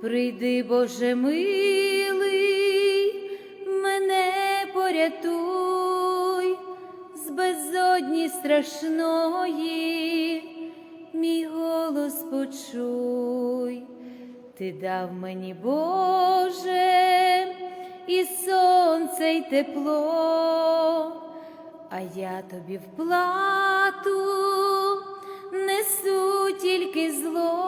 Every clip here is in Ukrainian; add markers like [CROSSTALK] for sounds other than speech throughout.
Прийди, Боже милий, мене порятуй з безодні страшної, мій голос почуй, ти дав мені, Боже, і сонце, й тепло, а я тобі в плату несу тільки зло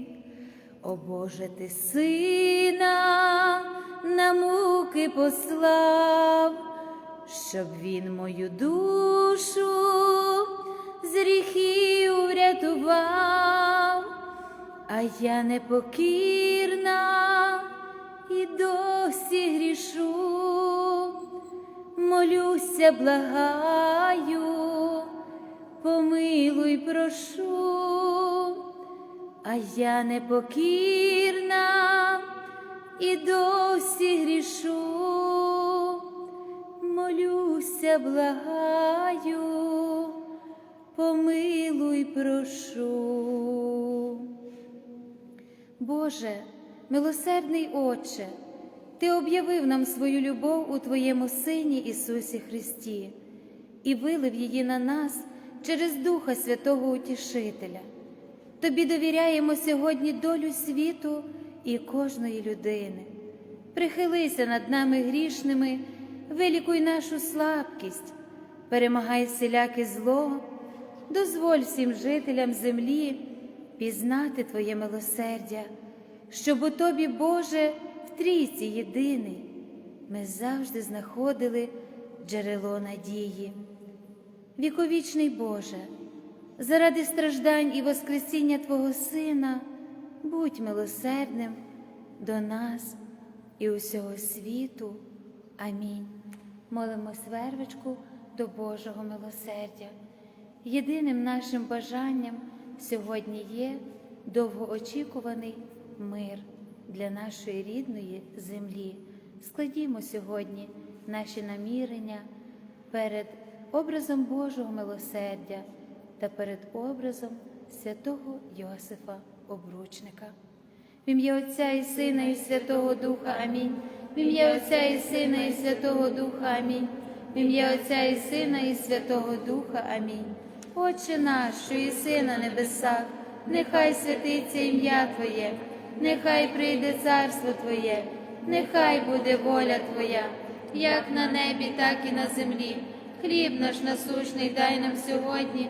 О Боже, ти сина на муки послав, щоб він мою душу з гріхів врятував, а я непокірна і досі грішу, молюся, благаю, помилуй, прошу а я непокірна і досі грішу, молюся, благаю, помилуй, прошу. Боже, милосердний Отче, Ти об'явив нам свою любов у Твоєму Сині Ісусі Христі і вилив її на нас через Духа Святого Утішителя. Тобі довіряємо сьогодні долю світу і кожної людини. Прихилися над нами грішними, вилікуй нашу слабкість, перемагай всіляке зло, дозволь всім жителям землі пізнати Твоє милосердя, щоб у Тобі, Боже, в трійці єдиний, ми завжди знаходили джерело надії. Віковічний Боже заради страждань і Воскресіння Твого Сина, будь милосердним до нас і усього світу. Амінь. Молимо свервичку до Божого милосердя. Єдиним нашим бажанням сьогодні є довгоочікуваний мир для нашої рідної землі. Складімо сьогодні наші намірення перед образом Божого милосердя та перед образом святого Йосифа Обручника. В ім'я Отця і Сина, і Святого Духа Амінь. В ім'я Отця і Сина, і Святого Духа Амінь. В ім'я Отця і Сина, і Святого Духа Амінь. Отче наш, що єси на небесах, нехай святиться ім'я Твоє, нехай прийде царство Твоє, нехай буде воля Твоя, як на небі, так і на землі. Хліб наш насущний дай нам сьогодні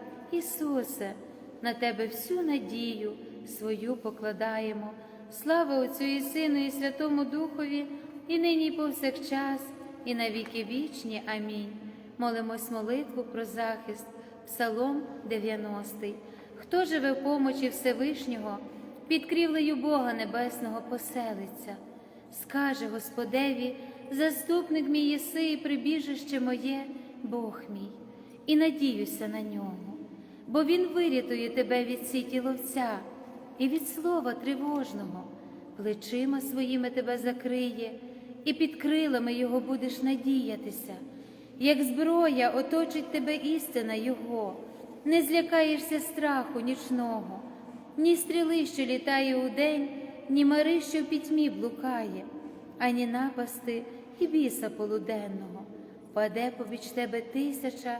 Ісусе, на Тебе всю надію свою покладаємо. Слава Отцю і Сину, і Святому Духові, і нині, і повсякчас, і на віки вічні. Амінь. Молимось молитву про захист, Псалом 90. Хто живе в помочі Всевишнього, під крівлею Бога Небесного поселиться, скаже Господеві, заступник мій єси і прибіжище моє, Бог мій, і надіюся на нього, бо Він вирятує тебе від сіті ловця і від слова тривожного, плечима своїми тебе закриє, і під крилами Його будеш надіятися, як зброя оточить тебе істина Його, не злякаєшся страху нічного, ні стріли, що літає удень, ні мари, що в пітьмі блукає, ані напасти і біса полуденного. Паде побіч тебе тисяча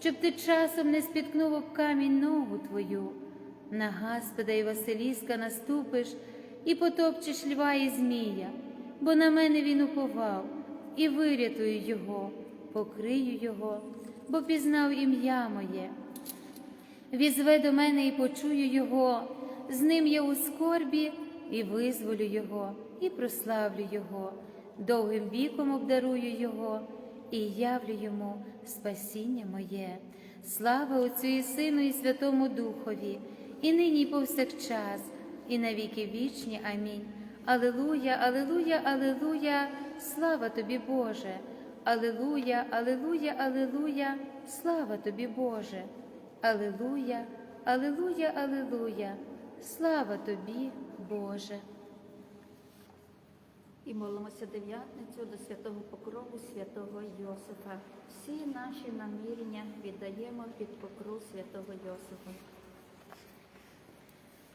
щоб ти часом не спіткнув об камінь ногу Твою. На Гаспода і Василіска наступиш і потопчеш льва і змія, бо на мене він уповав, і вирятую його, покрию його, бо пізнав ім'я моє. Візве до мене і почую його, з ним я у скорбі, і визволю його, і прославлю його, довгим віком обдарую його, і явлю йому спасіння моє. Слава Отцю і Сину, і Святому Духові і нині, і повсякчас, і на віки вічні. Амінь. Алилуя, Алилуя, Алилуя, слава тобі, Боже. Алилуя, Алилуя, Алилуя, слава тобі, Боже. Алилуя, Алилуя, Алилуя, слава тобі, Боже. І молимося дев'ятницю до святого покрову святого Йосифа. Всі наші намірення віддаємо під покров святого Йосифа.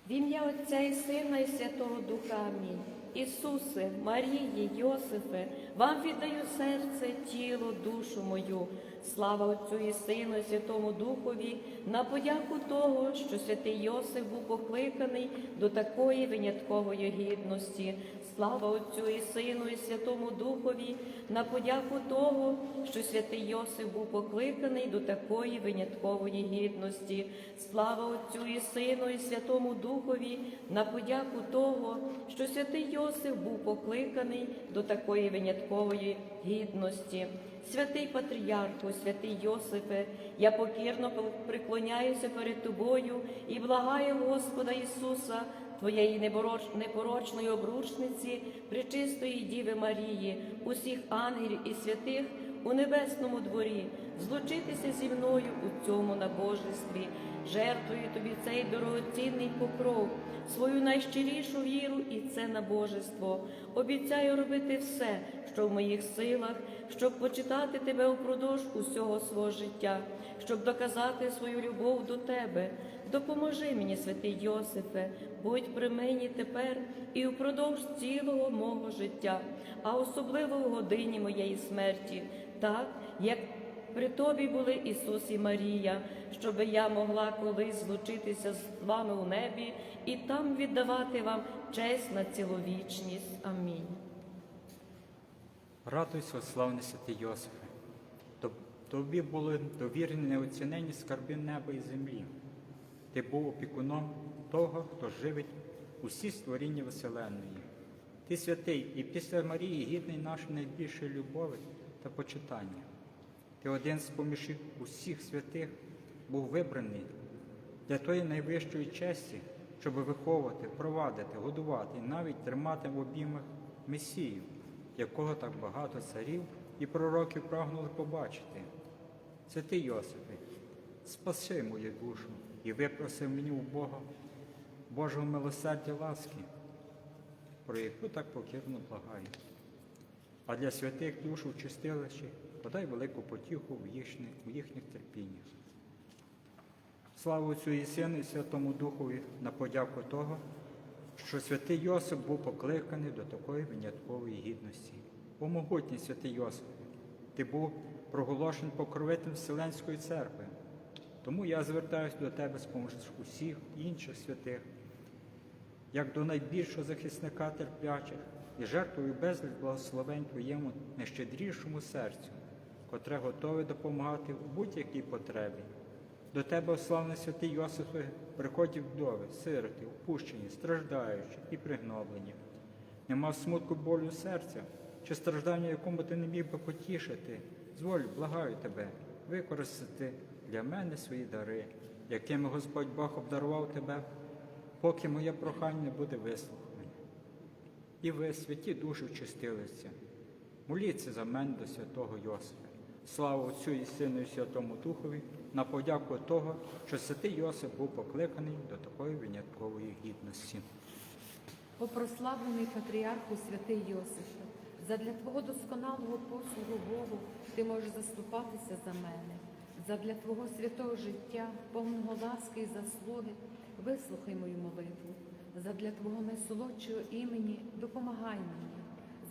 В ім'я Отця і Сина і Святого Духа Амінь. Ісусе, Марії, Йосифе, вам віддаю серце, тіло, душу мою. Слава Отцю і Сину і Святому Духові, на подяку того, що святий Йосиф був покликаний до такої виняткової гідності. Слава Отцю і Сину і Святому Духові, на подяку того, що святий Йосиф був покликаний до такої виняткової гідності. Слава Отцю і Сину і Святому Духові, на подяку того, що святий Йосиф був покликаний до такої виняткової гідності. Святий Патріарху, святий Йосифе, я покірно приклоняюся перед тобою і благаю Господа Ісуса, Твоєї непорочної обручниці, пречистої Діви Марії, усіх ангелів і святих у небесному дворі, злучитися зі мною у цьому набожестві, жертвую тобі цей дорогоцінний покров, свою найщирішу віру і це набожество. Обіцяю робити все, що в моїх силах, щоб почитати тебе упродовж усього свого життя, щоб доказати свою любов до тебе. Допоможи мені, святий Йосифе, будь при мені тепер і упродовж цілого мого життя, а особливо в годині моєї смерті, так як при тобі були Ісус і Марія, щоби я могла колись злучитися з вами у небі і там віддавати вам честь на ціловічність. Амінь. Радуйся, славний святий Йосифе. Тобі були довірені неоцінені скарби неба і землі. Ти був опікуном того, хто живить усі створіння Вселенної. Ти святий і після Марії гідний нашої найбільшої любові та почитання. Ти один з поміж усіх святих був вибраний для тої найвищої честі, щоб виховувати, провадити, годувати і навіть тримати в обіймах Месію, якого так багато царів і пророків прагнули побачити. Святий Йосипе, спаси мою душу і випроси мені у Бога Божого милосердя ласки, про яку так покірно благаю. А для святих душ у чистилищі подай велику потіху в їхніх, у їхніх терпіннях. Слава Отцю і Сину і Святому Духові на подяку того, що святий Йосип був покликаний до такої виняткової гідності. О могутній святий Йосип, ти був проголошений покровителем Вселенської церкви. Тому я звертаюся до тебе з помощі усіх інших святих, як до найбільшого захисника терплячих і жертвую безліч благословень твоєму найщедрішому серцю, котре готове допомагати у будь-якій потребі. До тебе, славний святий Йосифе, приходять вдови, сироти, опущені, страждаючі і пригноблені. Нема смутку болю серця, чи страждання, якому ти не міг би потішити. Зволь, благаю тебе, використати для мене свої дари, якими Господь Бог обдарував тебе, поки моє прохання буде вислухане. І ви, святі душі в чистилиці, моліться за мене до святого Йосифа. Слава Отцю і Сину і Святому Духові, на подяку того, що святий Йосип був покликаний до такої виняткової гідності. О прославлений патріарху святий Йосифе, задля Твого досконалого послугу Богу ти можеш заступатися за мене. Задля Твого святого життя, повного ласки і заслуги, вислухай мою молитву. Задля Твого найсолодшого імені допомагай мені.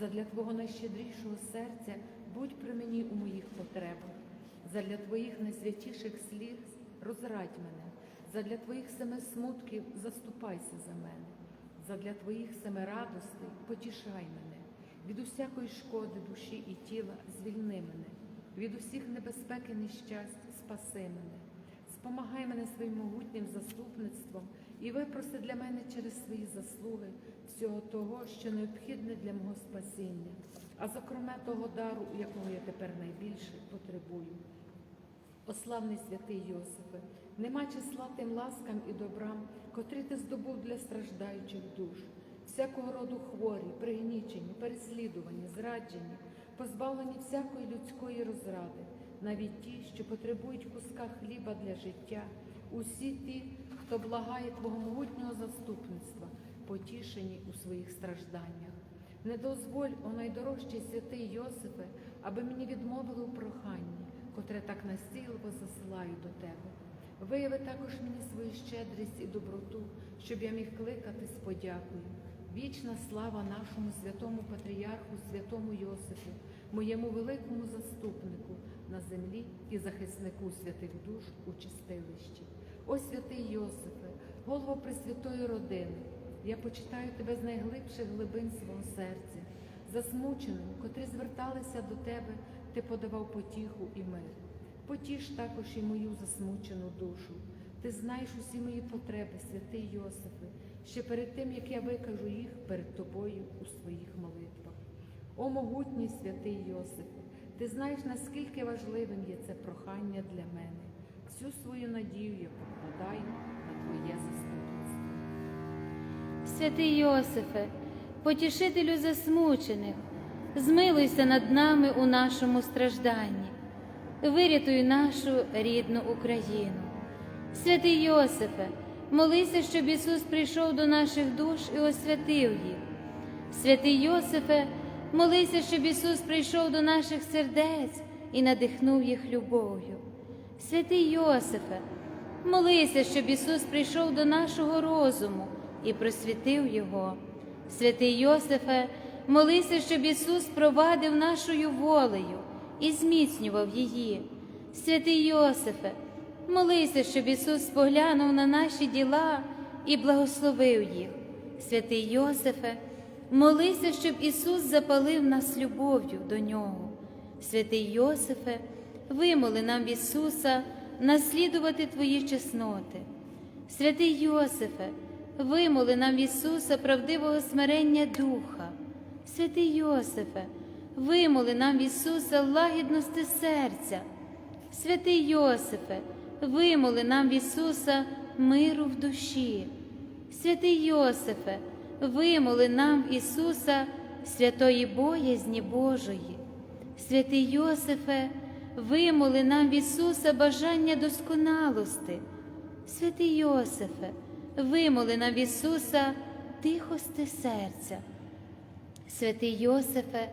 Задля Твого найщедрішого серця будь при мені у моїх потребах. Задля Твоїх найсвятіших сліз розрадь мене. Задля Твоїх семи смутків заступайся за мене. Задля Твоїх семи радостей потішай мене, від усякої шкоди душі і тіла звільни мене, від усіх небезпек і нещасть спаси мене, спомагай мене своїм могутнім заступництвом і випроси для мене через свої заслуги всього того, що необхідне для мого спасіння, а зокрема того дару, якого я тепер найбільше потребую. О славний святий Йосифе, нема числа тим ласкам і добрам, котрі ти здобув для страждаючих душ, всякого роду хворі, пригнічені, переслідувані, зраджені, позбавлені всякої людської розради, навіть ті, що потребують куска хліба для життя, усі ті, хто благає Твого могутнього заступництва, потішені у своїх стражданнях. Не дозволь, о найдорожчий святий Йосифе, аби мені відмовили у проханні, котре так настійливо засилаю до тебе. Вияви також мені свою щедрість і доброту, щоб я міг кликати з подякою. Вічна слава нашому святому патріарху, святому Йосифу, моєму великому заступнику на землі і захиснику святих душ у чистилищі. О святий Йосифе, голово Пресвятої родини, я почитаю тебе з найглибших глибин свого серця, засмученим, котрі зверталися до тебе, ти подавав потіху і мир. Потіш також і мою засмучену душу. Ти знаєш усі мої потреби, святий Йосифе, ще перед тим, як я викажу їх перед тобою у своїх молитвах. О могутній святий Йосифе, ти знаєш, наскільки важливим є це прохання для мене. Всю свою надію я покладаю на Твоє заступництво. Святий Йосифе, потішителю засмучених, змилуйся над нами у нашому стражданні, вирятуй нашу рідну Україну. Святий Йосифе, молися, щоб Ісус прийшов до наших душ і освятив їх. Святий Йосифе, молися, щоб Ісус прийшов до наших сердець і надихнув їх любов'ю. Святий Йосифе, молися, щоб Ісус прийшов до нашого розуму і просвітив Його. Святий Йосифе, молися, щоб Ісус провадив нашою волею і зміцнював її. Святий Йосифе, молися, щоб Ісус поглянув на наші діла і благословив їх. Святий Йосифе, молися, щоб Ісус запалив нас любов'ю до Нього. Святий Йосифе, вимоли нам Ісуса наслідувати Твої чесноти. Святий Йосифе, вимоли нам Ісуса правдивого смирення Духа. Святий Йосифе, вимоли нам Ісуса лагідності серця. Святий Йосифе, вимоли нам Ісуса миру в душі. Святий Йосифе, вимоли нам Ісуса святої боязні Божої. Святий Йосифе, вимоли нам Ісуса бажання досконалости. Святий Йосифе, вимоли нам Ісуса тихости серця. Святий Йосифе,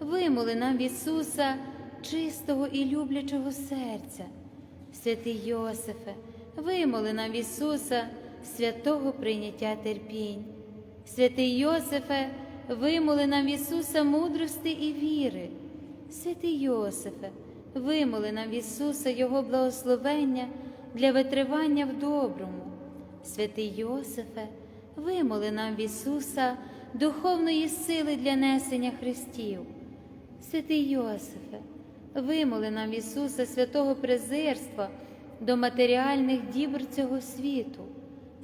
вимоли нам в Ісуса чистого і люблячого серця. Святий Йосифе, вимоли нам в Ісуса святого прийняття терпінь. Святий Йосифе, вимоли нам в Ісуса мудрости і віри. Святий Йосифе, вимоли нам в Ісуса Його благословення для витривання в доброму. Святий Йосифе, вимоли нам в Ісуса духовної сили для несення Христів. Святий Йосифе, вимоли нам в Ісуса святого презирства до матеріальних дібр цього світу.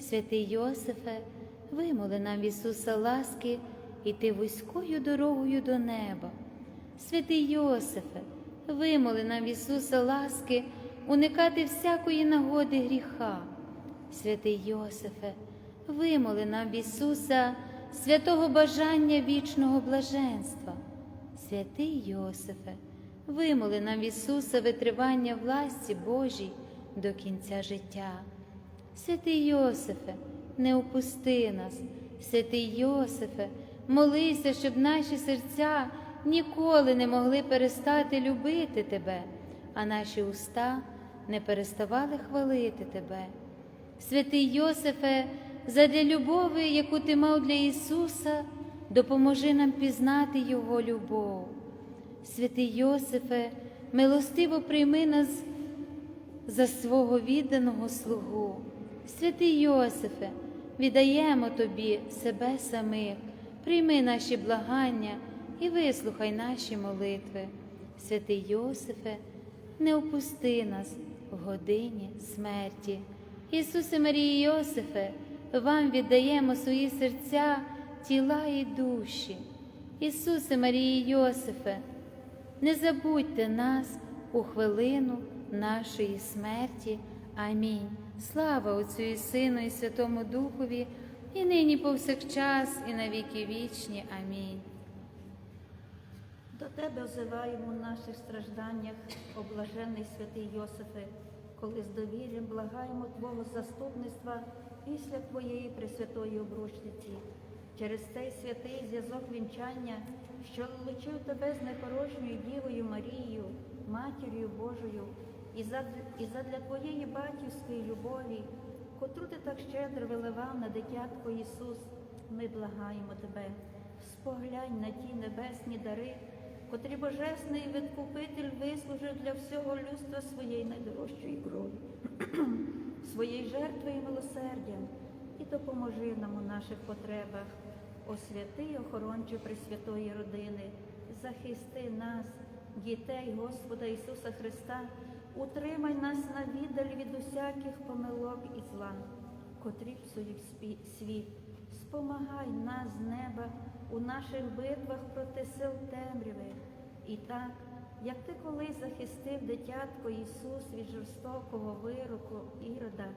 Святий Йосифе, вимоли нам в Ісуса ласки іти вузькою дорогою до неба. Святий Йосифе, вимоли нам в Ісуса ласки уникати всякої нагоди гріха. Святий Йосифе, вимоли нам в Ісуса святого бажання вічного блаженства. Святий Йосифе, вимоли нам в Ісуса витривання власті Божій до кінця життя. Святий Йосифе, не опусти нас, святий Йосифе, молися, щоб наші серця ніколи не могли перестати любити Тебе, а наші уста не переставали хвалити Тебе. Святий Йосифе, задля любові, яку ти мав для Ісуса, допоможи нам пізнати Його любов. Святий Йосифе, милостиво прийми нас за свого відданого слугу. Святий Йосифе, віддаємо Тобі себе самих, прийми наші благання і вислухай наші молитви. Святий Йосифе, не опусти нас в годині смерті. Ісусе Марії Йосифе, вам віддаємо свої серця, тіла і душі. Ісусе Марії Йосифе, не забудьте нас у хвилину нашої смерті. Амінь. Слава Отцю і Сину, і Святому Духові, і нині повсякчас, і на віки вічні. Амінь. До тебе озиваємо в наших стражданнях, облажений святий Йосифе, коли з довір'ям благаємо Твого заступництва після Твоєї Пресвятої обручниці. через цей святий зв'язок вінчання, що лучив тебе з непорожньою Дівою Марією, Матір'ю Божою, і задля, і задля твоєї батьківської любові, котру ти так щедро виливав на дитятко Ісус, ми благаємо тебе, споглянь на ті небесні дари, котрі Божесний відкупитель вислужив для всього людства своєї найдорожчої крові, [CLEARS THROAT] своєї жертви і милосердям, і допоможи нам у наших потребах, о святий охоронче Пресвятої родини, захисти нас, дітей Господа Ісуса Христа, утримай нас на віддаль від усяких помилок і зла, котрі псують світ. Спомагай нас з неба у наших битвах проти сил темряви. І так, як ти колись захистив дитятко Ісус від жорстокого вироку Ірода,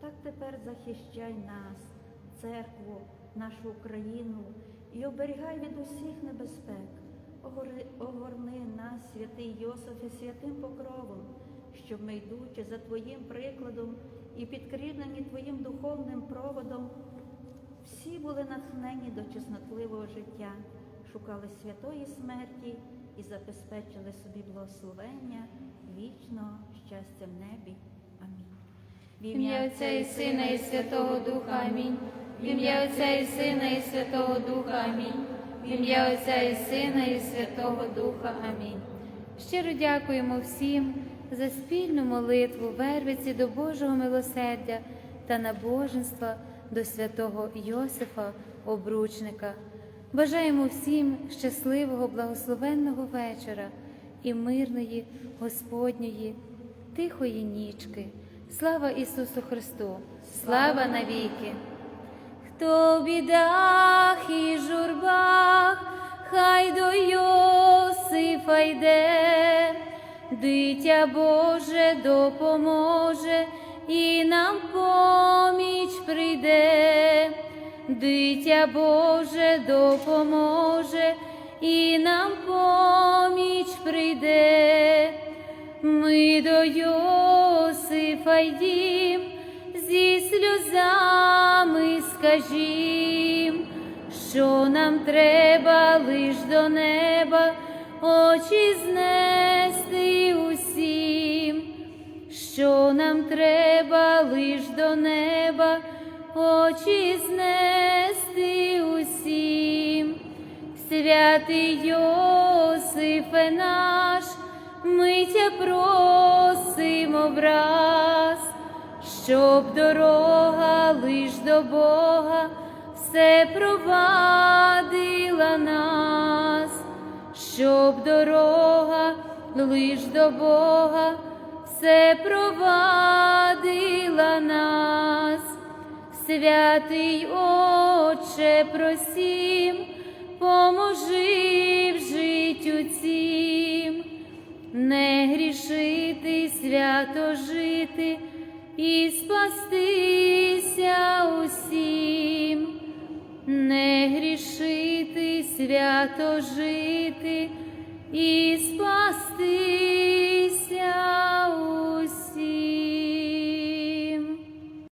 так тепер захищай нас, церкву, нашу Україну і оберігай від усіх небезпек. Огорни нас, святий Йосифе, святим покровом, щоб ми, йдучи за Твоїм прикладом і підкріплені Твоїм духовним проводом, всі були натхнені до чеснотливого життя, шукали святої смерті і забезпечили собі благословення вічного щастя в небі. Амінь. В ім'я Отця і Сина, і Святого Духа. Амінь. В ім'я Отця і Сина, і Святого Духа. Амінь. В ім'я Отця і Сина, і Святого Духа. Амінь. Щиро дякуємо всім за спільну молитву, вервиці до Божого милосердя та набоженства до святого Йосифа, обручника. Бажаємо всім щасливого, благословенного вечора і мирної Господньої, тихої нічки. Слава Ісусу Христу! Слава навіки! Хто в бідах і журбах, хай до Йосифа йде, дитя Боже допоможе і нам поміч прийде, дитя Боже допоможе і нам поміч прийде. Ми до Йосифа йдім, зі сльозами скажім, що нам треба лиш до неба, очі знести що нам треба лиш до неба, очі знести усім. Святий Йосифе наш, ми тя просимо враз, щоб дорога лиш до Бога все провадила нас, щоб дорога лиш до Бога все провадила нас. Святий Отче, просім, поможи в життю цім, не грішити, свято жити і спастися усім, не грішити, свято жити і спастися усім.